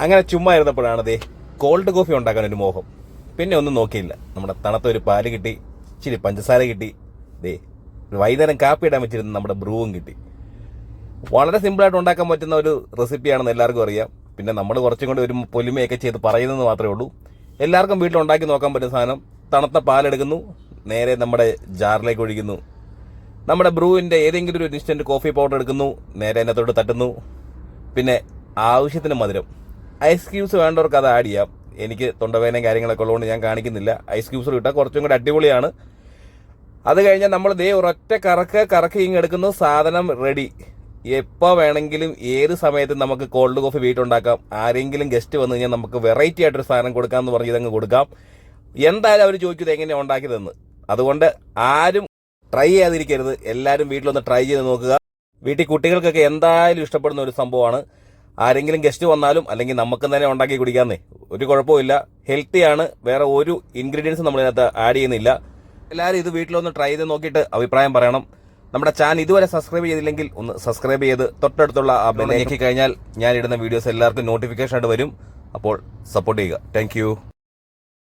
അങ്ങനെ ചുമ്മാ ഇരുന്നപ്പോഴാണ് ദേ cold coffee ഉണ്ടാക്കാൻ ഒരു മോഹം. പിന്നെ ഒന്നും നോക്കിയില്ല. നമ്മുടെ തണുത്ത ഒരു പാൽ കിട്ടി ഇച്ചിരി പഞ്ചസാര കിട്ടി. ദേ വൈകുന്നേരം കാപ്പി ഇടാൻ വെച്ചിരുന്ന നമ്മുടെ ബ്രൂവും കിട്ടി. വളരെ സിമ്പിളായിട്ട് ഉണ്ടാക്കാൻ പറ്റുന്ന ഒരു റെസിപ്പിയാണെന്ന് എല്ലാവർക്കും അറിയാം. പിന്നെ നമ്മൾ കുറച്ചും കൂടി ഒരു പൊലിമയൊക്കെ ചെയ്ത് പറയുന്നത് മാത്രമേ ഉള്ളൂ. എല്ലാവർക്കും വീട്ടിൽ ഉണ്ടാക്കി നോക്കാൻ പറ്റുന്ന സാധനം. തണുത്ത പാലെടുക്കുന്നു നേരെ നമ്മുടെ ജാറിലേക്ക് ഒഴിക്കുന്നു. നമ്മുടെ ബ്രൂവിന്റെ ഏതെങ്കിലും ഒരു ഇൻസ്റ്റന്റ് കോഫി പൗഡർ എടുക്കുന്നു. നേരെ അതിനകത്തോട്ട് തട്ടുന്നു. പിന്നെ ആവശ്യത്തിന് മധുരം. ഐസ് ക്യൂബ്സ് വേണ്ടവർക്ക് അത് ആഡ് ചെയ്യാം. എനിക്ക് തൊണ്ടവേദനയും കാര്യങ്ങളൊക്കെ ഉള്ളതുകൊണ്ട് ഞാൻ കാണിക്കുന്നില്ല. ഐസ് ക്യൂബ്സ് കിട്ടാം കുറച്ചും കൂടി അടിപൊളിയാണ്. അത് കഴിഞ്ഞാൽ നമ്മൾ ദേ ഒരൊറ്റ കറക്ക് കറക്കി ഇങ്ങ് എടുക്കുന്ന. സാധനം റെഡി എപ്പോൾ വേണമെങ്കിലും ഏത് സമയത്തും നമുക്ക് കോൾഡ് കോഫി വീട്ടുണ്ടാക്കാം ആരെങ്കിലും ഗസ്റ്റ് വന്നു കഴിഞ്ഞാൽ നമുക്ക് വെറൈറ്റി ആയിട്ടൊരു സാധനം കൊടുക്കാമെന്ന് പറഞ്ഞ് ഇതങ്ങ് കൊടുക്കാം. എന്തായാലും അവർ ചോദിക്കുന്നത് എങ്ങനെയാണ് ഉണ്ടാക്കിയതെന്ന്. അതുകൊണ്ട് ആരും ട്രൈ ചെയ്യാതിരിക്കരുത്. എല്ലാവരും വീട്ടിലൊന്ന് ട്രൈ ചെയ്ത് നോക്കുക. വീട്ടിൽ കുട്ടികൾക്കൊക്കെ എന്തായാലും ഇഷ്ടപ്പെടുന്ന ഒരു സംഭവമാണ്. ആരെങ്കിലും ഗസ്റ്റ് വന്നാലും അല്ലെങ്കിൽ നമുക്ക് തന്നെ ഉണ്ടാക്കി കുടിക്കാന്നേ. ഒരു കുഴപ്പമില്ല ഹെൽത്തിയാണ് വേറെ ഒരു ഇൻഗ്രീഡിയൻസും നമ്മളിതിനകത്ത് ആഡ് ചെയ്യുന്നില്ല. എല്ലാവരും ഇത് വീട്ടിലൊന്ന് ട്രൈ ചെയ്ത് നോക്കിയിട്ട് അഭിപ്രായം പറയണം. നമ്മുടെ ചാനൽ ഇതുവരെ സബ്സ്ക്രൈബ് ചെയ്തില്ലെങ്കിൽ ഒന്ന് സബ്സ്ക്രൈബ് ചെയ്ത് തൊട്ടടുത്തുള്ള ആ ബെൽ ഞെക്കി കഴിഞ്ഞാൽ ഞാൻ ഇടുന്ന വീഡിയോസ് എല്ലാവർക്കും നോട്ടിഫിക്കേഷൻ ആയിട്ട് വരും. അപ്പോൾ സപ്പോർട്ട് ചെയ്യുക. താങ്ക്